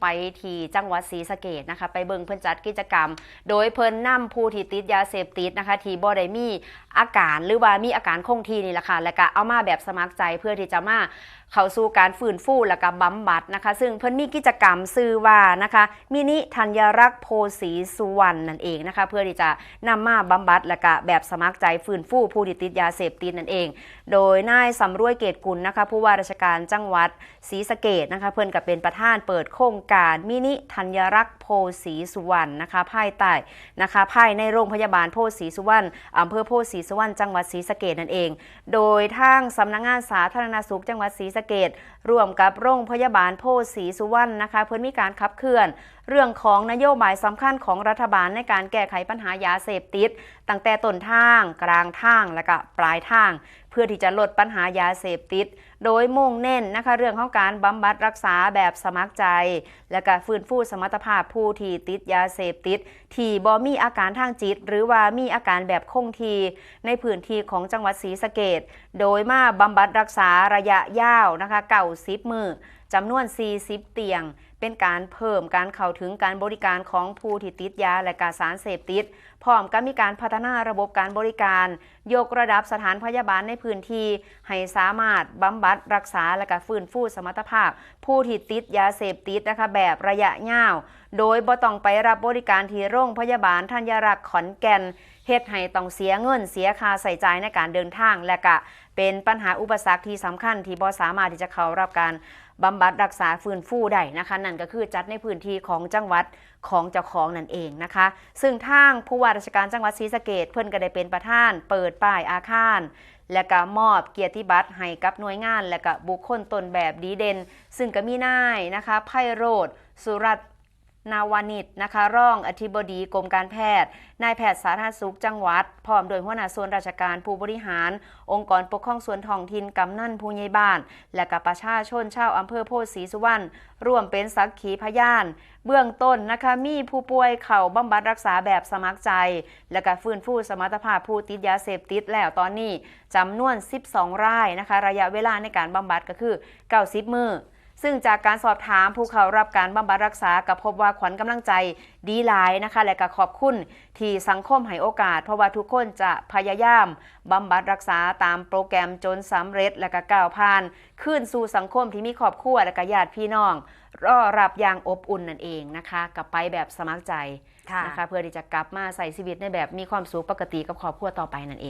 ไปที่จังหวัดศรีสะเกดนะคะ ไปเบิ่งเพิ่นจัดกิจกรรม โดยเพิ่นนำผู้ที่ติดยาเสพติดนะคะ ที่บ่ได้มีอาการหรือว่ามีอาการคงที่นี่แหละค่ะแล้วก็เอามาแบบสมัครใจเพื่อที่จะมาเข้าสู่การฟื้นฟูและก็บำบัดนะคะ ซึ่งเพิ่นมีกิจกรรมชื่อว่านะคะมินิธัญรักษ์โพสีสุวรรณนั่นเองนะคะ เพื่อที่จะนำมาบำบัดและก็แบบสมัครใจฟื้นฟูผู้ที่ติดยาเสพติดนั่นเอง โดยนายสำรวยเกตกุลนะคะ ผู้ว่าราชการจังหวัดศรีสะเกดนะคะ เพิ่นก็เป็นประธานเปิดโครงการมินิธัญรักษ์โพสีสุวรรณนะคะภายใต้นะคะภายในโรงพยาบาลโพสีสุวรรณอำเภอโพสีสุวรรณจังหวัดศรีสะเกดนั่นเอง โดยทางสำนักงานสาธารณสุขจังหวัดศรีสะเกดร่วมกับโรงพยาบาลโพสีสุวรรณนะคะเพื่อมีการขับเคลื่อน เรื่องของนโยบายสำคัญของรัฐบาลในการแก้ไขปัญหายาเสพติด ตั้งแต่ต้นทาง กลางทางและก็ปลายทางเพื่อที่จะลดปัญหายาเสพติด โดยมุ่งเน้นนะคะเรื่องของการบำบัดรักษาแบบสมัครใจ และก็ฟื้นฟูสมรรถภาพผู้ที่ติดยาเสพติด ที่บ่มีอาการทางจิต หรือว่ามีอาการแบบคงที ในพื้นที่ของจังหวัดศรีสะเกดโดยมาบำบัดรักษาระยะยาวนะคะเก่าซิบมือ จำนวน 40 เตียง เป็นการเพิ่มการเข้าถึงการบริการของผู้ที่ติดยาและการสารเสพติด พร้อมกับมีการพัฒนาระบบการบริการ ยกระดับสถานพยาบาลในพื้นที่ ให้สามารถบำบัดรักษาและก็ฟื้นฟูสมรรถภาพ ผู้ที่ติดยาเสพติดนะคะแบบระยะยาว โดยบ่ต้องไปรับบริการที่โรงพยาบาลธัญรักษ์ขอนแก่น เฮ็ดให้ต้องเสียเงินเสียค่าใส่ใจในการเดินทาง และก็เป็นปัญหาอุปสรรคที่สำคัญที่บ่สามารถที่จะเข้ารับการบำบัดรักษาฟื้นฟูได้นะคะ นั่นก็คือจัดในพื้นที่ของจังหวัดของเจ้าของนั่นเองนะคะ ซึ่งทางผู้ว่าราชการจังหวัดศรีสะเกดเพิ่นก็ได้เป็นประธาน เปิดป้ายอาคาร และก็มอบเกียรติบัตรให้กับหน่วยงาน และก็บุคคลตนแบบดีเด่นซึ่งก็มีนายนะคะไพโรธสุรัต นาวานิชนะคะร่องอธิบดีกรมการแพทย์นายแพทย์สาธารณสุขจังหวัด พร้อมโดยหัวหน้าส่วนราชการผู้บริหาร องค์กรปกครองส่วนท้องถิ่นกำนันผู้ใหญ่บ้าน และกับประชาชนชาวอำเภอโพธิ์ศรีสุวรรณร่วมเป็นสักขีพยาน เบื้องต้นนะคะมีผู้ป่วยเข่าบำบัดรักษาแบบสมัครใจ และก็ฟื้นฟูสมรรถภาพผู้ติดยาเสพติดแล้วตอนนี้จำนวน 12 รายนะคะ ระยะเวลาในการบำบัดก็คือ 90 มือ ซึ่งจากการสอบถามผู้เข้ารับการบำบัดรักษาก็พบว่าขวัญกำลังใจดีหลายนะคะ และก็ขอบคุณที่สังคมให้โอกาส เพราะว่าทุกคนจะพยายามบำบัดรักษาตามโปรแกรมจนสำเร็จและก็ก้าวผ่านขึ้นสู่สังคมที่มีครอบครัวและก็ญาติพี่น้องรอรับอย่างอบอุ่นนั่นเองนะคะกลับไปแบบสมัครใจค่ะนะคะเพื่อที่จะกลับมาใส่ชีวิตในแบบมีความสุขปกติกับครอบครัวต่อไปนั่นเอง